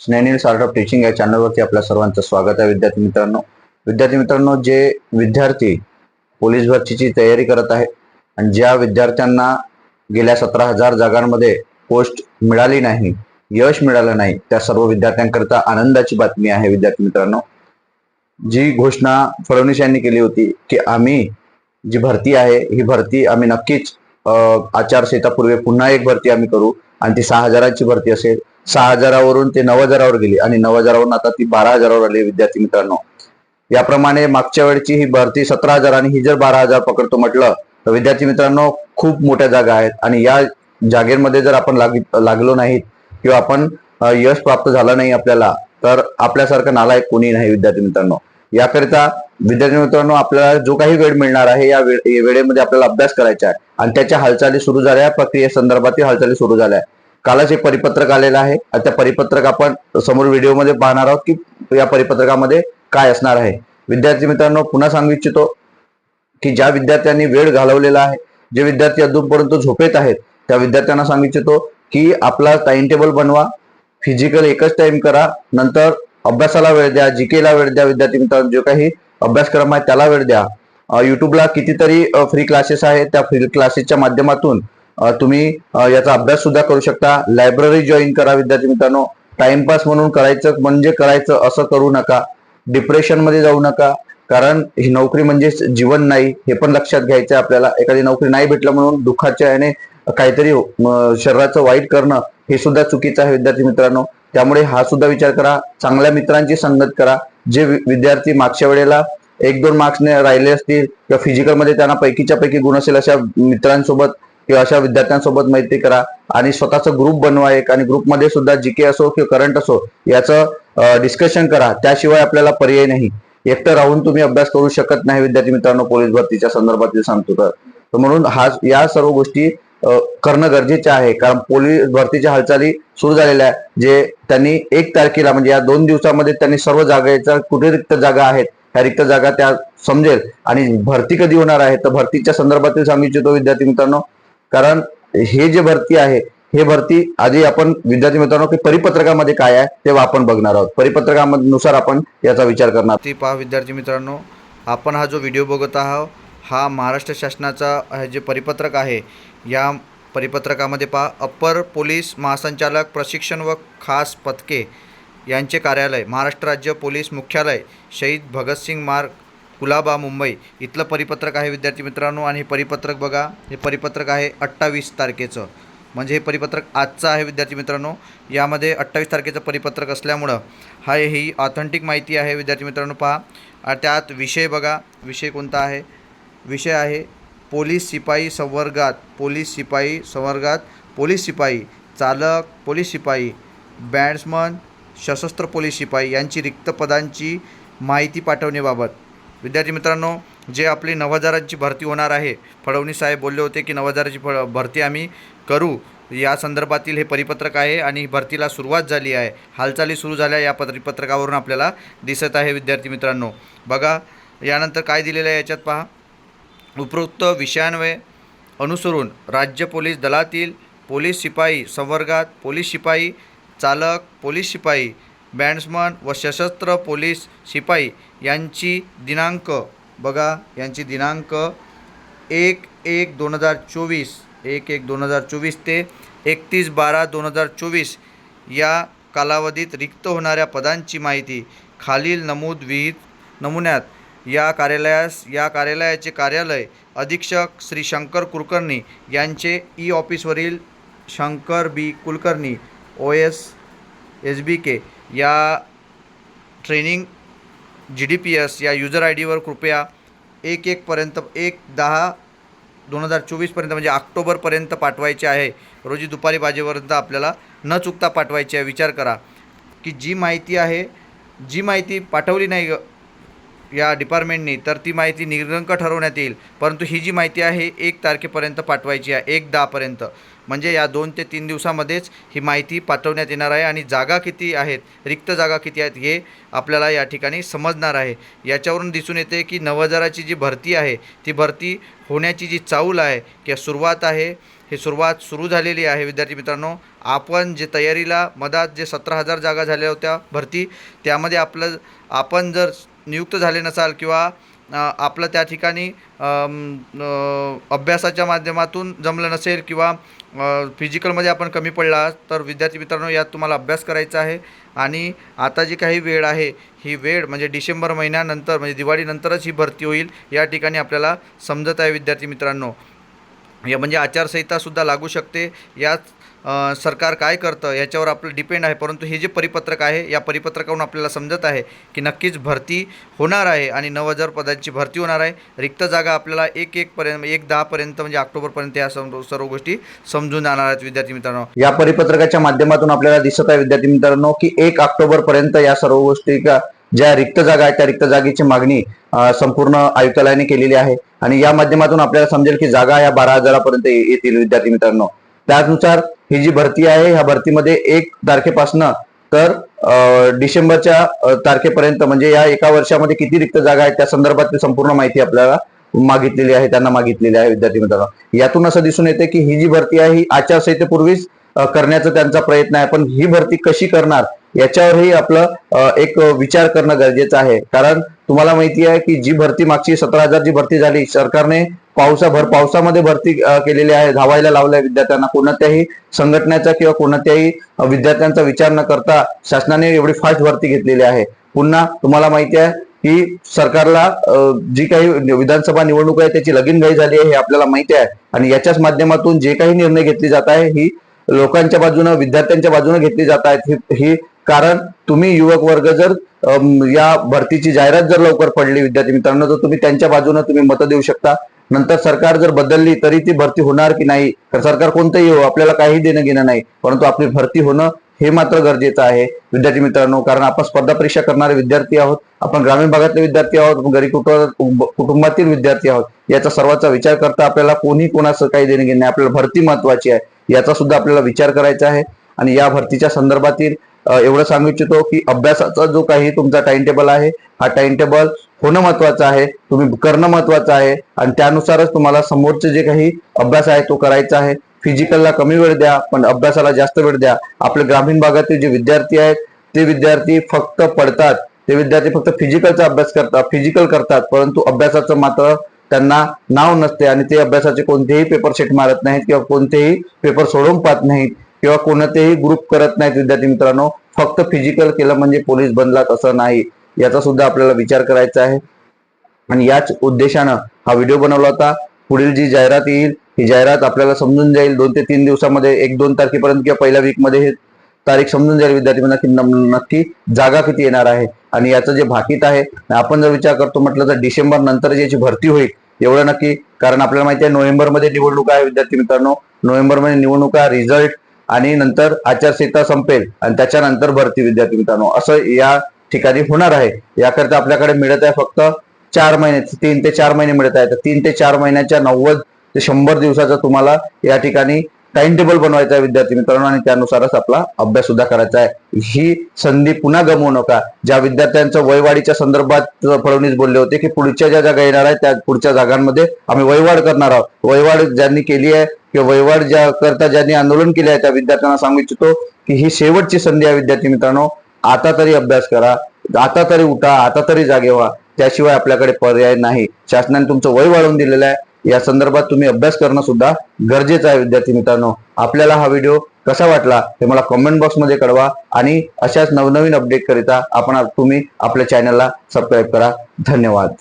स्नेनिल start of teaching या चॅनलवरती आपल्या सर्वांचं स्वागत आहे विद्यार्थी मित्रांनो. विद्यार्थी मित्रांनो जे विद्यार्थी पोलीस भरतीची तयारी करत आहेत आणि ज्या विद्यार्थ्यांना गेल्या सतरा हजार जागांमध्ये पोस्ट मिळाली नाही यश मिळालं नाही त्या सर्व विद्यार्थ्यांकरता आनंदाची बातमी आहे विद्यार्थी मित्रांनो. जी घोषणा फडणवीस यांनी केली होती की आम्ही जी भरती आहे ही भरती आम्ही नक्कीच आचारसंहितापूर्वी पुन्हा एक भरती आम्ही करू आणि ती सहा हजाराची भरती असेल सहा हजारावरून ते नऊ हजारावर गेली. आणि नऊ हजारावरून आता ती बारा हजारावर आली विद्यार्थी मित्रांनो. याप्रमाणे मागच्या वेळची ही भरती सतरा हजार आणि ही जर बारा हजार पकडतो म्हटलं तर विद्यार्थी मित्रांनो खूप मोठ्या जागा आहेत. आणि या जागेमध्ये जर आपण लाग लागलो नाहीत किंवा आपण यश प्राप्त झालं नाही आपल्याला तर आपल्यासारखं नालायक कोणी नाही विद्यार्थी मित्रांनो. याकरिता विद्यार्थी मित्रांनो आपल्याला जो काही वेळ मिळणार आहे या वेळेमध्ये आपल्याला अभ्यास करायचा आहे. आणि त्याच्या हालचाली सुरू झाल्या प्रक्रिये संदर्भातील हालचाली सुरू झाल्या. कालच एक परिपत्रक आलेलं आहे. त्या परिपत्रक आपण समोर व्हिडिओमध्ये पाहणार आहोत की या परिपत्रकामध्ये काय असणार आहे. विद्यार्थी मित्रांनो पुन्हा सांगू इच्छितो की ज्या विद्यार्थ्यांनी वेळ घालवलेला आहे जे विद्यार्थी अजूनपर्यंत झोपेत आहेत त्या विद्यार्थ्यांना सांगू इच्छितो की आपला टाइम टेबल बनवा. फिजिकल एकच टाइम करा. नंतर अभ्यासाला वेळ द्या जीकेला वेळ द्या विद्यार्थी मित्रांनो जो काही अभ्यासक्रम आहे त्याला वेळ द्या. युट्यूबला कितीतरी फ्री क्लासेस आहेत. त्या फ्री क्लासेसच्या माध्यमातून तुम्ही याचा अभ्यास सुद्धा करू शकता. लायब्ररी जॉईन करा विद्यार्थी मित्रांनो. टाइमपास म्हणून करायचं म्हणजे करायचं असं करू नका. डिप्रेशनमध्ये जाऊ नका. कारण ही नोकरी म्हणजे जीवन नाही हे पण लक्षात घ्यायचं आपल्याला. एखादी नोकरी नाही भेटलं म्हणून दुःखाच्या याने काहीतरी शरीराचं वाईट करणं हे सुद्धा चुकीचं आहे विद्यार्थी मित्रांनो. त्यामुळे हा सुद्धा विचार करा. चांगल्या मित्रांची संगत करा. जे विद्यार्थी मागच्या वेळेला एक दोन मार्क्सने राहिले असतील किंवा फिजिकलमध्ये त्यांना पैकीच्या पैकी गुण असेल अशा मित्रांसोबत किंवा अशा विद्यार्थ्यांसोबत मैत्री करा आणि स्वतःचा ग्रुप बनवा एक आणि ग्रुपमध्ये सुद्धा जीके असो किंवा करंट असो याचं डिस्कशन करा. त्याशिवाय आपल्याला पर्याय नाही. एकटं राहून तुम्ही अभ्यास करू शकत नाही विद्यार्थी मित्रांनो पोलीस भरतीच्या संदर्भातील सांगतो तर. म्हणून हा या सर्व गोष्टी करणं गरजेचं आहे. कारण पोलीस भरतीच्या हालचाली सुरू झालेल्या आहे जे त्यांनी एक तारखेला म्हणजे या दोन दिवसामध्ये त्यांनी सर्व जागेचा कुठे रिक्त जागा आहेत ह्या रिक्त जागा त्या समजेल. आणि भरती कधी होणार आहे तर भरतीच्या संदर्भातील सांगू इच्छितो विद्यार्थी मित्रांनो. कारण हे जे भरती आहे हे भरती आधी आपण विद्यार्थी मित्रांनो की परिपत्रकामध्ये काय आहे तेव्हा आपण बघणार आहोत. परिपत्रकानुसार आपण याचा विचार करणार ती पहा विद्यार्थी मित्रांनो आपण हा जो व्हिडिओ बघत आहोत हा महाराष्ट्र शासनाचा हे जे परिपत्रक आहे या परिपत्रकामध्ये पहा अप्पर पोलीस महासंचालक प्रशिक्षण व खास पथके यांचे कार्यालय महाराष्ट्र राज्य पोलीस मुख्यालय शहीद भगतसिंग मार्ग कुलाबा मुंबई. इथलं परिपत्रक आहे विद्यार्थी मित्रांनो आणि हे परिपत्रक बघा हे परिपत्रक आहे अठ्ठावीस तारखेचं. म्हणजे हे परिपत्रक आजचं आहे विद्यार्थी मित्रांनो. यामध्ये अठ्ठावीस तारखेचं परिपत्रक असल्यामुळं हा ही ऑथेंटिक माहिती आहे विद्यार्थी मित्रांनो पहा. त्यात विषय बघा. विषय कोणता आहे? विषय आहे पोलीस शिपाई संवर्गात. पोलीस शिपाई संवर्गात. पोलीस शिपाई चालक पोलीस शिपाई बॅट्समन सशस्त्र पोलीस शिपाई यांची रिक्त पदांची माहिती पाठवण्याबाबत. विद्यार्थी मित्रांनो जे आपली नऊ हजारांची भरती होणार आहे फडणवीस साहेब बोलले होते की नऊ हजाराची फ भरती आम्ही करू. या संदर्भातील हे परिपत्रक आहे आणि भरतीला सुरुवात झाली आहे. हालचाली सुरू झाल्या या परिपत्रकावरून आपल्याला दिसत आहे विद्यार्थी मित्रांनो. बघा यानंतर काय दिलेलं आहे याच्यात पहा. उपरोक्त विषयान्वये अनुसरून राज्य पोलीस दलातील पोलीस शिपाई संवर्गात पोलीस शिपाई चालक पोलीस शिपाई बँड्समन व सशस्त्र पोलीस शिपाई यांची दिनांक बघा यांची दिनांक एक एक दोन हजार चोवीस एक एक दोन हजार चोवीस ते एकतीस बारा दोन हजार चोवीस या कालावधीत रिक्त होणाऱ्या पदांची माहिती खालील नमूद विहित नमुन्यात या कार्यालयास या कार्यालयाचे कार्यालय अधीक्षक श्री शंकर कुलकर्णी यांचे E ऑफिसवरील Shankar B Kulkarni O S S B K या training G D P S या युजर आय डीवर कृपया एक एकपर्यंत एक दहा दोन हजार चोवीसपर्यंत म्हणजे ऑक्टोबरपर्यंत पाठवायचे आहे. रोजी दुपारी वाजेपर्यंत आपल्याला न चुकता पाठवायची आहे. विचार करा की जी माहिती आहे जी माहिती पाठवली नाही ग- या डिपार्टमेंटनी तर ती माहिती निरंक ठरवण्यात येईल. परंतु ही जी माहिती आहे एक तारखेपर्यंत पाठवायची आहे एक दहापर्यंत. म्हणजे या दोन ते तीन दिवसामध्येच ही माहिती पाठवण्यात येणार आहे आणि जागा किती आहेत रिक्त जागा किती आहेत हे आपल्याला या ठिकाणी समजणार आहे. याच्यावरून दिसून येते की नव हजाराची जी भरती आहे ती भरती होण्याची जी चाऊल आहे किंवा सुरुवात आहे ही सुरुवात सुरू झालेली आहे. विद्यार्थी मित्रांनो आपण जे तयारीला मधात जे सतरा हजार जागा झाल्या होत्या भरती त्यामध्ये आपलं आपण जर नियुक्त झाले नसाल किंवा आपलं त्या ठिकाणी अभ्यासाच्या माध्यमातून जमलं नसेल किंवा फिजिकलमध्ये आपण कमी पडला तर विद्यार्थी मित्रांनो यात तुम्हाला अभ्यास करायचा आहे. आणि आता जी काही वेळ आहे ही वेळ म्हणजे डिसेंबर महिन्यानंतर म्हणजे दिवाळीनंतरच ही भरती होईल या ठिकाणी आपल्याला समजत आहे विद्यार्थी मित्रांनो. या म्हणजे आचारसंहितासुद्धा लागू शकते. यात सरकार काय करतं याच्यावर आपलं डिपेंड आहे. परंतु हे जे परिपत्रक आहे या परिपत्रकावरून आपल्याला समजत आहे की नक्कीच भरती होणार आहे आणि नऊ हजार पदांची भरती होणार आहे. रिक्त जागा आपल्याला एक एकपर्यंत एक दहापर्यंत म्हणजे ऑक्टोबरपर्यंत या सर्व सर्व गोष्टी समजून जाणार आहेत विद्यार्थी मित्रांनो. या परिपत्रकाच्या माध्यमातून आपल्याला दिसत आहे विद्यार्थी मित्रांनो की एक ऑक्टोबरपर्यंत या सर्व गोष्टी का ज्या रिक्त जागा आहेत त्या रिक्त जागेची मागणी संपूर्ण आयुक्तालयाने केलेली आहे. आणि या माध्यमातून आपल्याला समजेल की जागा या बारा हजारापर्यंत येतील विद्यार्थी मित्रांनो. त्यानुसार ही जी भरती आहे ह्या भरतीमध्ये एक तारखेपासनं तर डिसेंबरच्या तारखेपर्यंत म्हणजे या एका वर्षामध्ये किती रिक्त जागा आहेत त्या संदर्भातली संपूर्ण माहिती आपल्याला मागितलेली आहे त्यांना मागितलेली आहे विद्यार्थी मित्रांनो. यातून असं दिसून येते की ही जी भरती आहे ही आचारसंहितेपूर्वीच करण्याचा त्यांचा प्रयत्न आहे. पण ही भरती कशी करणार याच्यावरही आपलं एक विचार करणं गरजेचं आहे. कारण तुम्हाला माहिती आहे की जी भरती मागची सतरा हजार जी भरती झाली सरकारने पावसाभर पावसामध्ये भरती केलेली आहे धावायला लावल्या विद्यार्थ्यांना. कोणत्याही संघटनेचा किंवा कोणत्याही विद्यार्थ्यांचा विचार न करता शासनाने एवढी फास्ट भरती घेतलेली आहे. पुन्हा तुम्हाला माहिती आहे की सरकारला जी काही विधानसभा निवडणूक आहे त्याची लगीनघाई झाली आहे हे आपल्याला माहिती आहे. आणि याच्याच माध्यमातून जे काही निर्णय घेतले जात आहे ही लोकांच्या बाजूनं विद्यार्थ्यांच्या बाजूनं घेतली जात आहेत ही कारण तुम्ही युवक वर्ग जर या भरतीची जाहिरात जर लवकर पडली विद्यार्थी मित्रांनो तर तुम्ही त्यांच्या बाजूनं तुम्ही मतं देऊ शकता. नंतर सरकार जर बदलली तरी ती भरती होणार की नाही? तर सरकार कोणतंही हो आपल्याला काही देणं घेणं नाही. परंतु आपली भरती होणं हे मात्र गरजेचं आहे. विद्यार्थी मित्रांनो कारण आपण स्पर्धा परीक्षा करणारे विद्यार्थी आहोत. आपण ग्रामीण भागातले विद्यार्थी आहोत. गरीब कुटुंब कुटुंबातील विद्यार्थी आहोत. याचा सर्वांचा विचार करता आपल्याला कोणी कोणाचं काही देणं घेणं नाही. आपल्याला भरती महत्वाची आहे. याचा सुद्धा आपल्याला विचार करायचा आहे. आणि या भरतीच्या संदर्भातील एवढं सांगू इच्छितो की अभ्यासाचा जो काही तुमचा टाइम टेबल आहे हा टाइम टेबल होणं महत्वाचं आहे तुम्ही करणं महत्वाचं आहे आणि त्यानुसारच तुम्हाला समोरचे जे काही अभ्यास आहे तो करायचा आहे. फिजिकलला कमी वेळ द्या पण अभ्यासाला जास्त वेळ द्या. आपले ग्रामीण भागातील जे विद्यार्थी आहेत ते विद्यार्थी फक्त पडतात ते विद्यार्थी फक्त फिजिकलचा अभ्यास करतात फिजिकल करतात परंतु अभ्यासाचं मात्र त्यांना नाव नसते आणि ते अभ्यासाचे कोणतेही पेपर सेट मारत नाहीत किंवा कोणतेही पेपर सोडवून पाहत नाहीत. किंवा कोणतेही ग्रुप करत नाहीत विद्यार्थी मित्रांनो फक्त फिजिकल केलं म्हणजे पोलीस बनला असं नाही. याचा सुद्धा आपल्याला विचार करायचा आहे. आणि याच उद्देशानं हा व्हिडिओ बनवला होता. पुढील जी जाहिरात येईल ही जाहिरात आपल्याला समजून जाईल. दोन ते तीन दिवसामध्ये एक दोन तारखेपर्यंत किंवा पहिल्या वीकमध्ये हे तारीख समजून जाईल विद्यार्थी की नक्की जागा किती येणार आहे. आणि याचं जे भाकीत आहे आपण जर विचार करतो म्हटलं तर डिसेंबर नंतर याची भरती होईल एवढं नक्की. कारण आपल्याला माहिती आहे नोव्हेंबरमध्ये निवडणूक आहे विद्यार्थी मित्रांनो. नोव्हेंबरमध्ये निवडणुका रिझल्ट आणि नंतर आचारसंहिता संपेल आणि त्याच्यानंतर भरती विद्यार्थी मित्रांनो. असं या ठिकाणी होणार आहे. याकरता आपल्याकडे मिळत आहे फक्त चार महिने तीन ते चार महिने मिळत आहे तर तीन ते चार महिन्याच्या नव्वद ते शंभर दिवसाचा तुम्हाला या ठिकाणी टाइम टेबल बनवायचा आहे विद्यार्थी मित्रांनो आणि त्यानुसारच आपला अभ्यास सुद्धा करायचा आहे. ही संधी पुन्हा गमवू नका. ज्या विद्यार्थ्यांचं वयवाढीच्या संदर्भात फडणवीस बोलले होते की पुढच्या ज्या जागा येणार आहे त्या पुढच्या जागांमध्ये आम्ही वयवाढ करणार आहोत. वयवाढ ज्यांनी केली आहे किंवा वयवाढ ज्या करता ज्यांनी आंदोलन केले आहे त्या विद्यार्थ्यांना सांगू इच्छितो की ही शेवटची संधी आहे विद्यार्थी मित्रांनो. आता तरी अभ्यास करा आता तरी उठा आता तरी जागे व्हा. त्याशिवाय आपल्याकडे पर्याय नाही. शासनाने तुमचं वय वाढवून दिलेलं आहे. या संदर्भात तुम्ही अभ्यास करणं सुद्धा गरजेचं आहे विद्यार्थी मित्रांनो. आपल्याला हा व्हिडिओ कसा वाटला हे मला कमेंट बॉक्समध्ये कळवा आणि अशाच नवनवीन अपडेट करिता आपण तुम्ही आपल्या चॅनलला सबस्क्राईब करा. धन्यवाद.